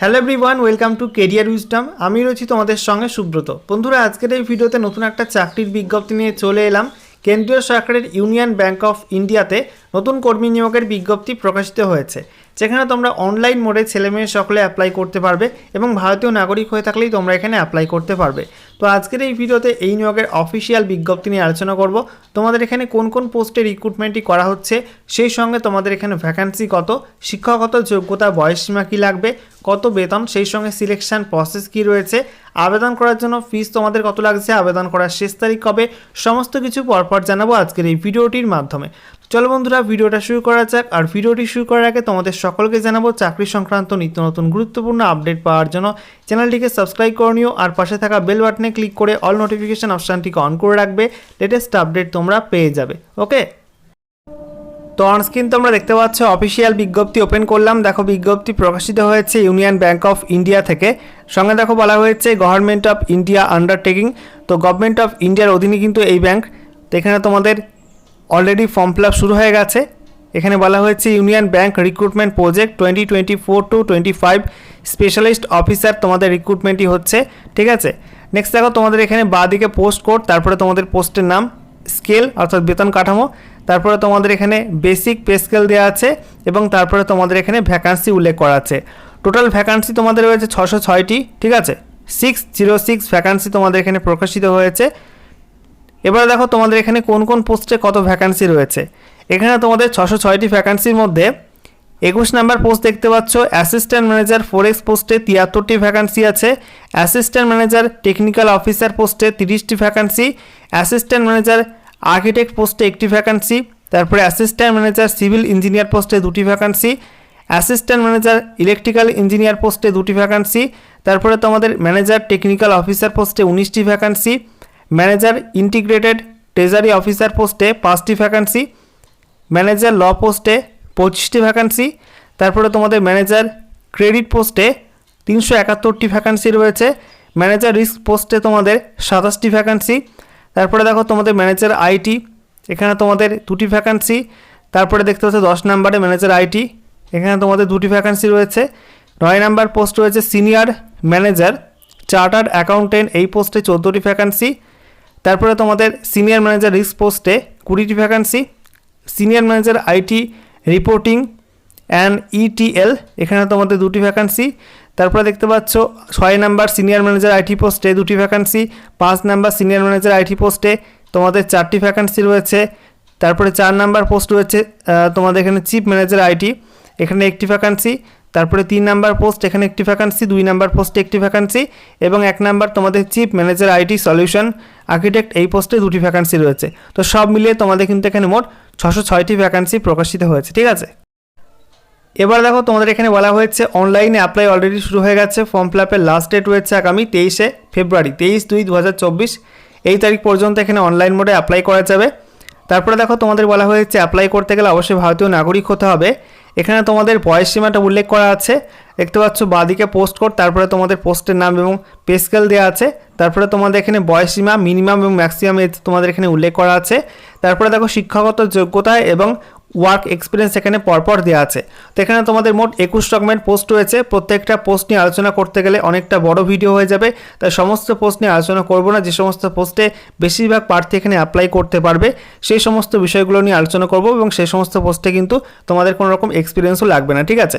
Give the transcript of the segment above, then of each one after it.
Hello everyone welcome to career wisdom আমি রয়েছি তোমাদের সঙ্গে সুব্রত। বন্ধুরা, আজকের এই ভিডিওতে নতুন একটা চাকরির বিজ্ঞপ্তি নিয়ে চলে এলাম। কেন্দ্রীয় সরকারের ইউনিয়ন ব্যাংক অফ ইন্ডিয়াতে নতুন কর্মী নিয়োগের বিজ্ঞপ্তি প্রকাশিত হয়েছে। যেখানে তোমরা অনলাইন মোডে ছেলেমেয়ে সকলে অ্যাপ্লাই করতে পারবে এবং ভারতীয় নাগরিক হয়ে থাকলেই তোমরা এখানে অ্যাপ্লাই করতে পারবে। তো আজকের এই ভিডিওতে এই নিয়োগের অফিসিয়াল বিজ্ঞপ্তি নিয়ে আলোচনা করব। তোমাদের এখানে কোন কোন পোস্টে রিক্রুটমেন্টই করা হচ্ছে, সেই সঙ্গে তোমাদের এখানে ভ্যাকান্সি কত, শিক্ষাগত যোগ্যতা, বয়সসীমা কী লাগবে, কত বেতন, সেই সঙ্গে সিলেকশান প্রসেস কী রয়েছে আবেদন করার জন্য ফিস তোমাদের কত লাগছে, আবেদন করার শেষ তারিখ কবে, সমস্ত কিছু পরপর জানাব আজকের এই ভিডিওটির মাধ্যমে। চলো বন্ধুরা, ভিডিওটা শুরু করা যাক, আর ভিডিওটি শুরু করার আগে তোমাদের সকলকে জানাব চাকরি সংক্রান্ত নিত্য নতুন গুরুত্বপূর্ণ আপডেট পাওয়ার জন্য চ্যানেলটিকে সাবস্ক্রাইব করে নিও, আর পাশে থাকা বেল বাটনে ক্লিক করে অল নোটিফিকেশন অপশানটিকে অন করে রাখবে লেটেস্ট আপডেট তোমরা পেয়ে যাবে ওকে তো অনস্ক্রিন তোমরা দেখতে পাচ্ছ অফিসিয়াল বিজ্ঞপ্তি ওপেন করলাম। দেখো, বিজ্ঞপ্তি প্রকাশিত হয়েছে ইউনিয়ন ব্যাঙ্ক অফ ইন্ডিয়া থেকে। সঙ্গে দেখো, বলা হয়েছে গভর্নমেন্ট অফ ইন্ডিয়া আন্ডারটেকিং তো গভর্নমেন্ট অফ ইন্ডিয়ার অধীনে কিন্তু এই ব্যাংক তো এখানে তোমাদের অলরেডি ফর্ম ফিল শুরু হয়ে গেছে। এখানে বলা হয়েছে union bank recruitment project twenty twenty four to twenty five specialist officer তোমাদের রিক্রুটমেন্টই হচ্ছে, ঠিক আছে? নেক্সট দেখো, তোমাদের এখানে বাঁদিকে পোস্ট কোড তারপরে তোমাদের পোস্টের নাম স্কেল অর্থাৎ বেতন কাঠামো। তারপরে তোমাদের এখানে বেসিক পে স্কেল দেওয়া আছে এবং তারপরে তোমাদের এখানে ভ্যাকান্সি উল্লেখ করা আছে। টোটাল ভ্যাকান্সি তোমাদের রয়েছে ছশো ছয়টি, ঠিক আছে? সিক্স জিরো সিক্স ভ্যাকান্সি তোমাদের এখানে প্রকাশিত হয়েছে। এবারে দেখো তোমাদের এখানে কোন কোন পোস্টে কত ভ্যাকান্সি রয়েছে। এখানে তোমাদের ছশো ছয়টি ভ্যাকান্সির মধ্যে একুশ নাম্বার পোস্ট দেখতে পাচ্ছ অ্যাসিস্ট্যান্ট ম্যানেজার ফোরেক্স পোস্টে তিয়াত্তরটি ভ্যাকান্সি আছে অ্যাসিস্ট্যান্ট ম্যানেজার টেকনিক্যাল অফিসার পোস্টে তিরিশটি ভ্যাকান্সি অ্যাসিস্ট্যান্ট ম্যানেজার আর্কিটেক্ট পোস্টে একটি ভ্যাকান্সি তারপরে অ্যাসিস্ট্যান্ট ম্যানেজার সিভিল ইঞ্জিনিয়ার পোস্টে দুটি vacancy assistant manager electrical engineer পোস্টে দুটি ভ্যাকান্সি তারপরে তোমাদের ম্যানেজার টেকনিক্যাল অফিসার পোস্টে উনিশটি vacancy manager integrated treasury officer পোস্টে পাঁচটি ভ্যাকান্সি ম্যানেজার ল পোস্টে পঁচিশটি ভ্যাকান্সি তারপরে তোমাদের ম্যানেজার ক্রেডিট পোস্টে তিনশো একাত্তরটি ভ্যাকান্সি রয়েছে ম্যানেজার রিস্ক পোস্টে তোমাদের সাতাশটি ভ্যাকান্সি তারপরে দেখো তোমাদের ম্যানেজার আইটি এখানে তোমাদের দুটি ভ্যাকান্সি তারপরে দেখতে পাচ্ছ দশ নাম্বারে ম্যানেজার আইটি এখানে তোমাদের দুটি ভ্যাকান্সি রয়েছে। নয় নাম্বার পোস্ট রয়েছে সিনিয়র ম্যানেজার চার্টার্ড অ্যাকাউন্টেন্ট এই পোস্টে চোদ্দোটি ভ্যাকান্সি তারপরে তোমাদের সিনিয়র ম্যানেজার রিস্ক পোস্টে কুড়িটি vacancy senior manager IT reporting and ETL এখানে তোমাদের দুটি ভ্যাকান্সি তারপরে দেখতে পাচ্ছ, ছয় নাম্বার সিনিয়র ম্যানেজার আইটি পোস্টে দুটি ভ্যাকান্সি পাঁচ নাম্বার সিনিয়র ম্যানেজার আইটি পোস্টে তোমাদের চারটি ভ্যাকান্সি রয়েছে, তারপরে চার নাম্বার পোস্ট রয়েছে তোমাদের এখানে চিফ ম্যানেজার আইটি এখানে একটি ভ্যাকান্সি তারপরে তিন নাম্বার পোস্ট এখানে একটি ভ্যাকান্সি দুই নাম্বার পোস্টে একটি ভ্যাকান্সি এবং এক নাম্বার তোমাদের chief manager IT solution architect এই পোস্টে দুটি ভ্যাকান্সি রয়েছে। তো সব মিলিয়ে তোমাদের কিন্তু এখানে মোট ছশো ছয়টি ভ্যাকান্সি প্রকাশিত হয়েছে, ঠিক আছে? এবার দেখো তোমাদের এখানে বলা হয়েছে অনলাইনে অ্যাপ্লাই অলরেডি শুরু হয়ে গেছে ফর্ম ফিল আপের লাস্ট ডেট রয়েছে আগামী তেইশে ফেব্রুয়ারি তেইশ দুই দু এই তারিখ পর্যন্ত এখানে অনলাইন মোডে অ্যাপ্লাই করা যাবে। তারপরে দেখো তোমাদের বলা হয়েছে অ্যাপ্লাই করতে গেলে অবশ্যই ভারতীয় নাগরিক হতে হবে। এখানে তোমাদের বয়স সীমাটা উল্লেখ করা আছে। দেখতে পাচ্ছ, বাদিকে পোস্ট কোড তারপরে তোমাদের পোস্টের নাম এবং পে স্কেল দেওয়া আছে। তারপরে তোমাদের এখানে বয়স সীমা মিনিমাম এবং ম্যাক্সিমাম তোমাদের এখানে উল্লেখ করা আছে। তারপরে দেখো শিক্ষাগত যোগ্যতা এবং ওয়ার্ক এক্সপিরিয়েন্স এখানে পরপর দেওয়া আছে। তো এখানে তোমাদের মোট একুশ রকমের পোস্ট রয়েছে। প্রত্যেকটা পোস্ট নিয়ে আলোচনা করতে গেলে অনেকটা বড় ভিডিও হয়ে যাবে। তাই সমস্ত পোস্ট নিয়ে আলোচনা করব না। যে সমস্ত পোস্টে বেশিরভাগ প্রার্থী এখানে অ্যাপ্লাই করতে পারবে, সেই সমস্ত বিষয়গুলো নিয়ে আলোচনা করব এবং সেই সমস্ত পোস্টে কিন্তু তোমাদের কোনো রকম এক্সপিরিয়েন্সও লাগবে না। ঠিক আছে?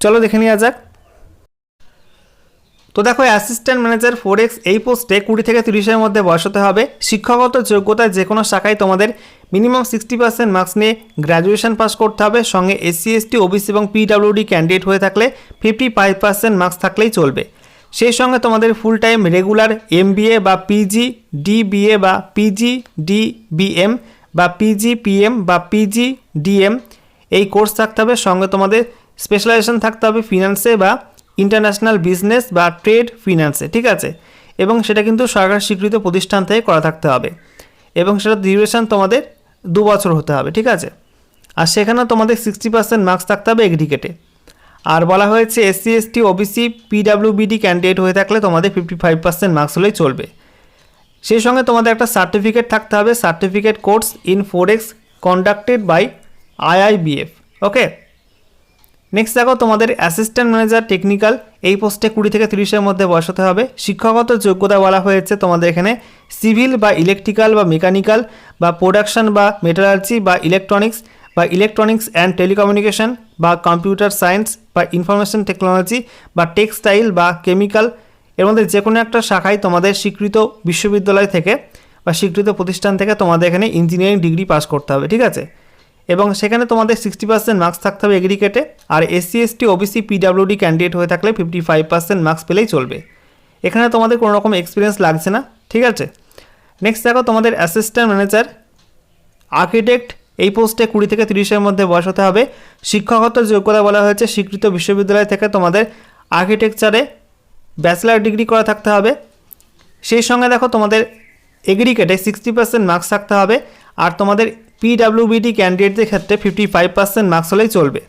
চলো দেখে নেওয়া যাক। তো দেখো অ্যাসিস্ট্যান্ট ম্যানেজার ফোর এক্স এই পোস্টে কুড়ি থেকে তিরিশের মধ্যে বয়স হতে হবে। শিক্ষাগত যোগ্যতায় যে কোনো শাখায় তোমাদের মিনিমাম সিক্সটি পার্সেন্ট মার্কস নিয়ে গ্র্যাজুয়েশন পাস করতে হবে। সঙ্গে এসসি এসটি ওবিসি এবং পিডাব্লিউডি ক্যান্ডিডেট হয়ে থাকলে ফিফটি ফাইভ পার্সেন্ট মার্কস থাকলেই চলবে। সেই সঙ্গে তোমাদের ফুল টাইম রেগুলার এমবিএ বা পিজি ডিবিএ বা পিজি ডিবিএম বা পিজি পিএম বা পিজি ডিএম এই কোর্স থাকতে হবে। সঙ্গে তোমাদের স্পেশালাইজেশন থাকতে হবে ফিনান্সে বা ইন্টারন্যাশনাল বিজনেস বা ট্রেড ফিনান্সে, ঠিক আছে? এবং সেটা কিন্তু সরকার স্বীকৃত প্রতিষ্ঠান থেকে করা থাকতে হবে। এবং সেটা ডিউরেশন তোমাদের দু বছর হতে হবে, ঠিক আছে? আর সেখানে তোমাদের সিক্সটি পার্সেন্ট মার্কস থাকতে হবে এগ্রিগেটে আর বলা হয়েছে SC ST OBC PWBD candidate হয়ে থাকলে তোমাদের ফিফটি ফাইভ পার্সেন্ট মার্কস হলেই চলবে। সেই সঙ্গে তোমাদের একটা সার্টিফিকেট থাকতে হবে certificate course in forex conducted by IIBF okay next দেখো, তোমাদের অ্যাসিস্ট্যান্ট ম্যানেজার টেকনিক্যাল এই পোস্টে কুড়ি থেকে তিরিশের মধ্যে বয়স হতে হবে। শিক্ষাগত যোগ্যতা বলা হয়েছে তোমাদের এখানে সিভিল বা ইলেকট্রিক্যাল বা মেকানিক্যাল বা প্রোডাকশন বা মেটালার্জি বা ইলেকট্রনিক্স বা ইলেকট্রনিক্স অ্যান্ড টেলিকমিউনিকেশন বা কম্পিউটার সায়েন্স বা ইনফরমেশন টেকনোলজি বা টেক্সটাইল বা কেমিক্যাল এর মধ্যে যে কোনো একটা শাখায় তোমাদের স্বীকৃত বিশ্ববিদ্যালয় থেকে বা স্বীকৃত প্রতিষ্ঠান থেকে তোমাদের এখানে ইঞ্জিনিয়ারিং ডিগ্রি পাস করতে হবে, ঠিক আছে? এবং সেখানে তোমাদের সিক্সটি পার্সেন্ট মার্কস থাকতে হবে এগ্রিকেটে আর SC ST OBC PWD candidate হয়ে থাকলে ফিফটি ফাইভ পার্সেন্ট মার্কস পেলেই চলবে। এখানে তোমাদের কোনো রকম এক্সপিরিয়েন্স লাগছে না, ঠিক আছে? নেক্সট দেখো তোমাদের অ্যাসিস্ট্যান্ট ম্যানেজার আর্কিটেক্ট এই পোস্টে কুড়ি থেকে তিরিশের মধ্যে বয়স হতে হবে। শিক্ষাগত যোগ্যতা বলা হয়েছে, স্বীকৃত বিশ্ববিদ্যালয় থেকে তোমাদের আর্কিটেকচারে ব্যাচেলার ডিগ্রি করা থাকতে হবে। সেই সঙ্গে দেখো তোমাদের এগ্রিকেটে সিক্সটি পার্সেন্ট মার্কস থাকতে হবে, আর তোমাদের পিডাব্লিউবিডি ক্যান্ডিডেটদের ক্ষেত্রে ফিফটি ফাইভ পার্সেন্ট মার্কস হলেই চলবে।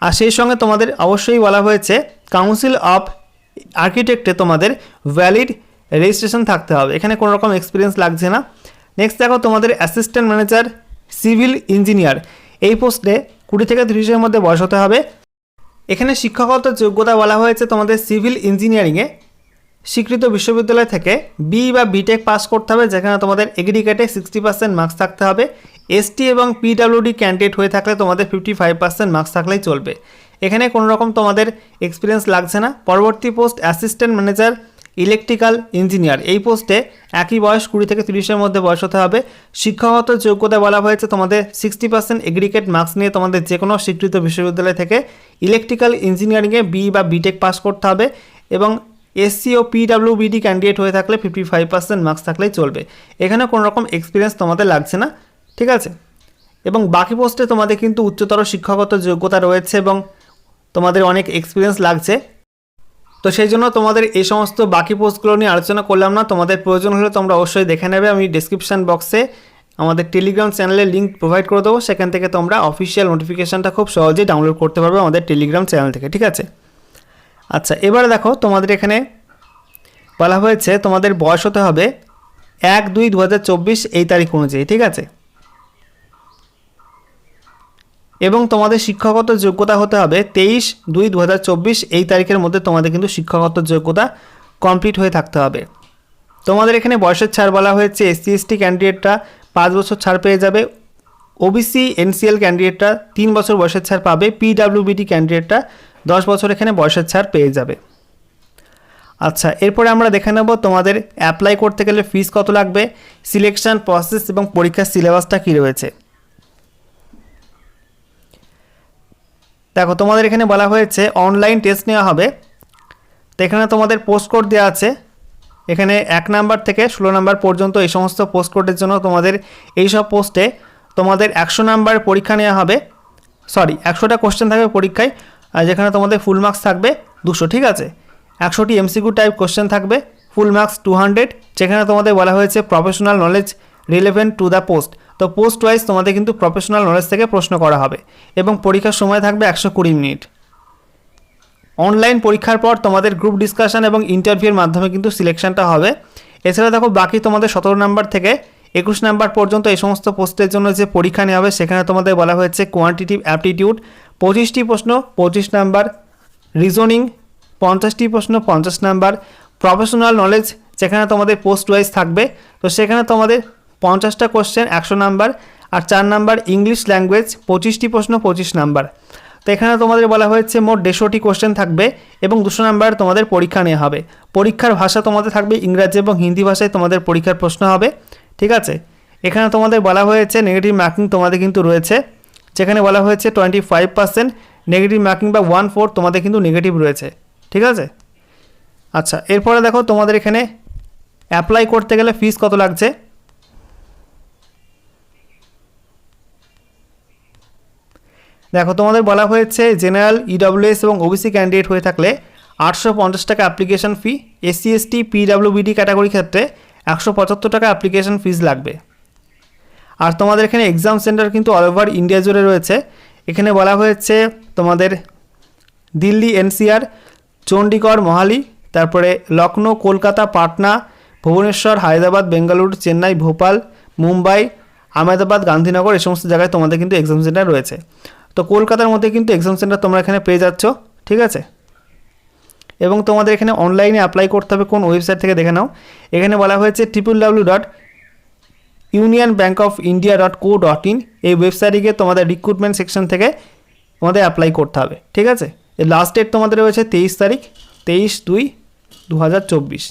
আর সেই সঙ্গে তোমাদের অবশ্যই বলা হয়েছে কাউন্সিল অফ আর্কিটেক্টে তোমাদের ভ্যালিড রেজিস্ট্রেশন থাকতে হবে। এখানে কোনো রকম এক্সপিরিয়েন্স লাগছে না। নেক্সট দেখো তোমাদের অ্যাসিস্ট্যান্ট ম্যানেজার সিভিল ইঞ্জিনিয়ার এই পোস্টে কুড়ি থেকে তিরিশের মধ্যে বয়স হতে হবে। এখানে শিক্ষাগত যোগ্যতা বলা হয়েছে তোমাদের সিভিল ইঞ্জিনিয়ারিংয়ে স্বীকৃত বিশ্ববিদ্যালয় থেকে বি বা বিটেক পাস করতে হবে, যেখানে তোমাদের এগ্রিকেটে সিক্সটি পার্সেন্ট মার্কস থাকতে হবে। এসটি এবং পিডাব্লিউডি ক্যান্ডিডেট হয়ে থাকলে তোমাদের ফিফটি ফাইভ পার্সেন্ট মার্কস থাকলেই চলবে। এখানে কোনো রকম তোমাদের এক্সপিরিয়েন্স লাগছে না। পরবর্তী post assistant manager electrical engineer এই পোস্টে একই বয়স, কুড়ি থেকে তিরিশের মধ্যে বয়স হতে হবে। শিক্ষাগত যোগ্যতা বলা হয়েছে তোমাদের সিক্সটি পার্সেন্ট এগ্রিকেট মার্কস নিয়ে তোমাদের যে কোনো স্বীকৃত বিশ্ববিদ্যালয় থেকে ইলেকট্রিক্যাল ইঞ্জিনিয়ারিংয়ে বি বা বিটেক পাস করতে হবে। এবং এসসি ও পিডাব্লিউবিডি ক্যান্ডিডেট হয়ে থাকলে ফিফটি ফাইভ পার্সেন্ট মার্কস থাকলেই চলবে। এখানে কোনো রকম এক্সপিরিয়েন্স তোমাদের লাগছে না, ঠিক আছে? এবং বাকি পোস্টে তোমাদের কিন্তু উচ্চতর শিক্ষাগত যোগ্যতা রয়েছে এবং তোমাদের অনেক এক্সপিরিয়েন্স লাগছে। তো সেই জন্য তোমাদের এই সমস্ত বাকি পোস্টগুলো নিয়ে আলোচনা করলাম না। তোমাদের প্রয়োজন হলে তোমরা অবশ্যই দেখে নেবে। আমি ডিসক্রিপশান বক্সে আমাদের টেলিগ্রাম চ্যানেলের লিঙ্ক প্রোভাইড করে দেবো। সেখান থেকে তোমরা অফিসিয়াল নোটিফিকেশানটা খুব সহজেই ডাউনলোড করতে পারবে আমাদের টেলিগ্রাম চ্যানেল থেকে, ঠিক আছে? আচ্ছা এবারে দেখো তোমাদের এখানে বলা হয়েছে তোমাদের বয়স হতে হবে এক দুই দু এই তারিখ অনুযায়ী, ঠিক আছে? এবং তোমাদের শিক্ষাগত যোগ্যতা হতে হবে তেইশ দুই দু এই তারিখের মধ্যে তোমাদের কিন্তু শিক্ষাগত যোগ্যতা কমপ্লিট হয়ে থাকতে হবে। তোমাদের এখানে বয়সের ছাড় বলা হয়েছে, এসসি, এসটি ক্যান্ডিডেটরা পাঁচ বছর ছাড় পেয়ে যাবে, ওবিসি, এনসিএল ক্যান্ডিডেটরা তিন বছর বয়সের ছাড় পাবে, পিডাব্লিউবিটি ক্যান্ডিডেটরা দশ বছর এখানে বয়সের ছাড় পেয়ে যাবে। আচ্ছা এরপরে আমরা দেখে নেব তোমাদের অ্যাপ্লাই করতে গেলে ফিস কত লাগবে সিলেকশন প্রসেস এবং পরীক্ষার সিলেবাসটা কী রয়েছে। দেখো, তোমাদের এখানে বলা হয়েছে অনলাইন টেস্ট নেওয়া হবে। তো এখানে তোমাদের পোস্ট কোড দেওয়া আছে। এখানে এক নাম্বার থেকে ষোলো নাম্বার পর্যন্ত এই সমস্ত পোস্ট কোডের জন্য তোমাদের এই সব পোস্টে তোমাদের একশো নাম্বার পরীক্ষা নেওয়া হবে। সরি একশোটা কোশ্চেন থাকবে পরীক্ষায়। যেখানে তোমাদের ফুল মার্কস থাকবে দুশো, ঠিক আছে? একশোটি এমসিকিউ টাইপ কোশ্চেন থাকবে ফুল মার্কস টু হান্ড্রেড যেখানে তোমাদের বলা হয়েছে professional knowledge relevant to the post তো পোস্ট ওয়াইজ তোমাদের কিন্তু প্রফেশনাল নলেজ থেকে প্রশ্ন করা হবে এবং পরীক্ষার সময় থাকবে একশো কুড়ি মিনিট। অনলাইন পরীক্ষার পর তোমাদের গ্রুপ ডিসকাশন এবং ইন্টারভিউর মাধ্যমে কিন্তু সিলেকশনটা হবে। এছাড়া দেখো বাকি তোমাদের সতেরো নাম্বার থেকে একুশ নাম্বার পর্যন্ত এই সমস্ত পোস্টের জন্য যে পরীক্ষা নেওয়া হবে, সেখানে তোমাদের বলা হয়েছে কোয়ান্টিটিভ অ্যাপটিটিউড পঁচিশটি প্রশ্ন, পঁচিশ নাম্বার। রিজনিং পঞ্চাশটি প্রশ্ন, পঞ্চাশ নাম্বার। প্রফেশনাল নলেজ যেখানে তোমাদের পোস্ট ওয়াইজ থাকবে, তো সেখানে তোমাদের পঞ্চাশটা কোশ্চেন একশো নাম্বার আর চার নাম্বার ইংলিশ ল্যাঙ্গুয়েজ পঁচিশটি প্রশ্ন, পঁচিশ নাম্বার। তো এখানে তোমাদের বলা হয়েছে মোট দেড়শোটি কোশ্চেন থাকবে এবং দুশো নাম্বার তোমাদের পরীক্ষা নেওয়া হবে। পরীক্ষার ভাষা তোমাদের থাকবে ইংরাজি এবং হিন্দি ভাষায় তোমাদের পরীক্ষার প্রশ্ন হবে, ঠিক আছে? এখানে তোমাদের বলা হয়েছে নেগেটিভ মার্কিং তোমাদের কিন্তু রয়েছে। যেখানে বলা হয়েছে twenty five percent negative marking বা ওয়ান ফোর তোমাদের কিন্তু নেগেটিভ রয়েছে। ঠিক আছে? আচ্ছা এরপরে দেখো তোমাদের এখানে অ্যাপ্লাই করতে গেলে ফিস কত লাগছে? দেখো, তোমাদের বলা হয়েছে জেনারেল ইডব্লিউএস এবং ওবিসি ক্যান্ডিডেট হয়ে থাকলে আটশো পঞ্চাশ টাকা application fee SC ST PWBD category ক্ষেত্রে একশো পঁচাত্তর টাকা অ্যাপ্লিকেশন ফিস লাগবে। আর তোমাদের এখানে এক্সাম সেন্টার কিন্তু অল ওভার ইন্ডিয়া জুড়ে রয়েছে। এখানে বলা হয়েছে তোমাদের দিল্লি এনসিআর চণ্ডীগড় মহালি, তারপরে লখনৌ কলকাতা, পাটনা, ভুবনেশ্বর, হায়দ্রাবাদ, বেঙ্গালুরু, চেন্নাই, ভোপাল, মুম্বাই, আহমেদাবাদ, গান্ধীনগর, এই সমস্ত জায়গায় তোমাদের কিন্তু এক্সাম সেন্টার রয়েছে। তো কলকাতার মধ্যে কিন্তু এক্সাম সেন্টার তোমরা এখানে পেয়ে যাচ্ছ, ঠিক আছে? এবং তোমাদের এখানে অনলাইনে অ্যাপ্লাই করতে হবে কোন ওয়েবসাইট থেকে দেখে নাও। এখানে বলা হয়েছে triple W dot union bank of India dot co dot in এই ওয়েবসাইটে গিয়ে তোমাদের রিক্রুটমেন্ট সেকশন থেকে তোমাদের অ্যাপ্লাই করতে হবে, ঠিক আছে? লাস্ট ডেট তোমাদের রয়েছে তেইশ তারিখ, তেইশ দুই দু হাজার চব্বিশ।